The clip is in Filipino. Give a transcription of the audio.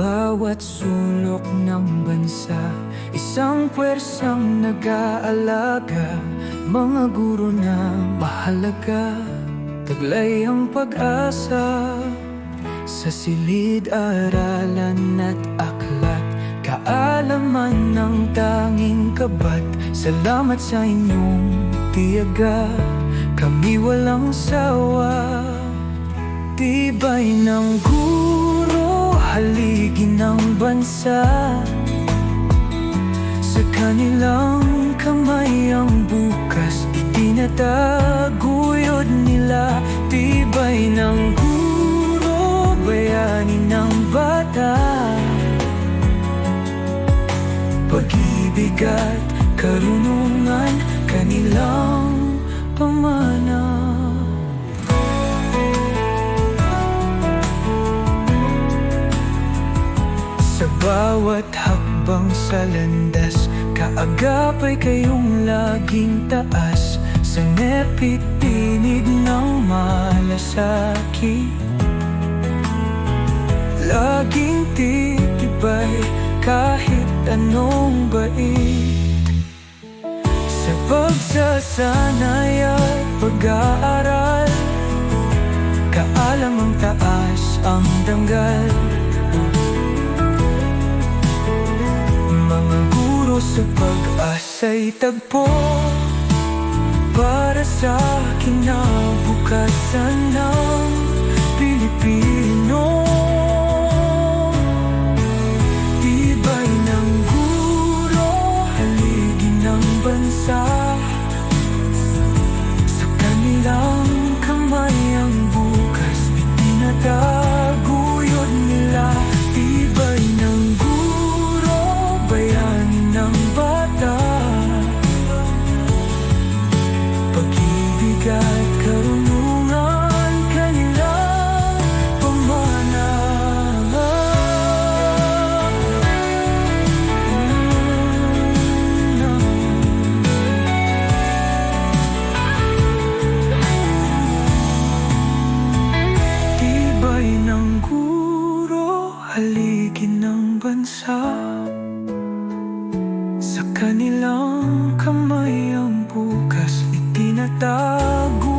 bawat sulok ng bansa Isang pwersang nag-aalaga. Mga guro na mahalaga Taglay ang pag-asa. Sa silid, aralan at aklat Kaalaman ng tanging kabat. Salamat sa inyong tiyaga Kami walang sawa. Tibay ng guro. Haligi ng bansa. Sa kanilang kamay ang bukas Itinataguyod nila Tibay ng guro Bayani ng bata. Pag-ibig at karunungan Kanilang pamana bawat hakbang sa landas Kaagapay kayong laging taas. Sa nepit tinig ng malasakit. Laging titibay kahit anong bait. Sa pagsasanay at pag-aaral Kaalam ang taas ang danggal sa pag-asa'y tagpo. Para sa kinabukasan ng Pilipino. Tibay ng guro, haligi ng bansa. Sa kanilang kamay ang bukas Itinataguyod Pag-ibig at karunungan kanilang pamana Tibay ng guro, Sa kanilang itinatago